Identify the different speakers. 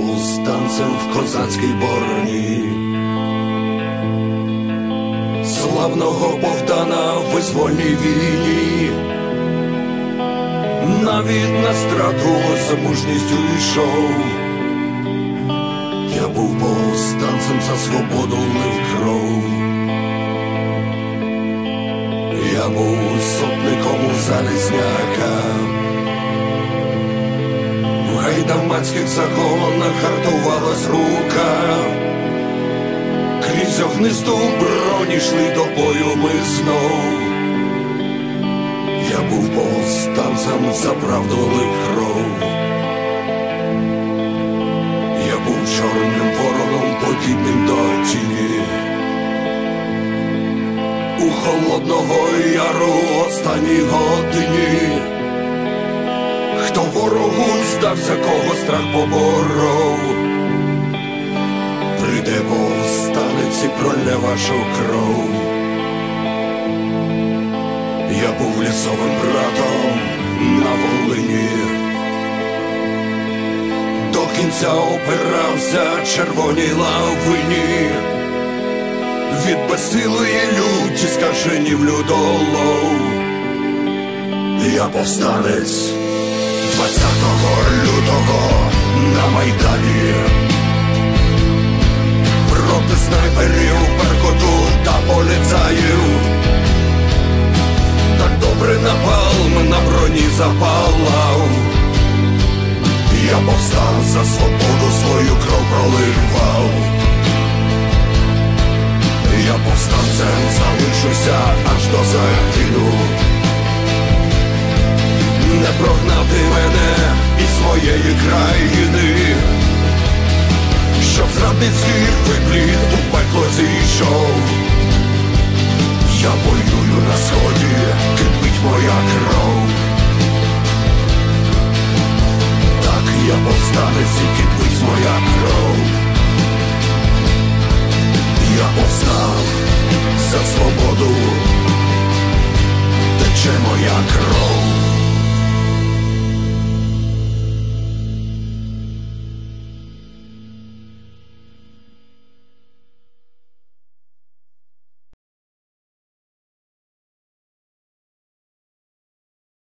Speaker 1: в козацькій бороні. Славного Богдана в визвольній війні, навіть на страту за мужністю йшов. Я був повстанцем за свободу лив кров. Я був сотником гайдамацьких загонах гартувалась рука. Крізь огнисту броні йшли до бою ми знов. Я був повстанцем за правду кров. Я був чорним вороном, подібним до тіні. У холодного яру останній годині. Хто ворогу здався, кого страх поборов, прийде повстанець і пролє вашу кров. Я був лісовим братом на Волині до кінця опирався червоній лавині, від безсилої люті скаженів людолов. Я повстанець 20 лютого на Майдані. Проти снайперів, перкоту та поліцаїв. Так добре напалм на броні запалав. Я повстав за свободу свою кров проливав. Я повстанцем залишуся аж до загину. Не прогнати щоб зрадницький випліт у пекло зійшов. Я воюю на сході, кипить моя кров. Так я повстанець і кипить моя кров. Я повстав за свободу, тече моя кров.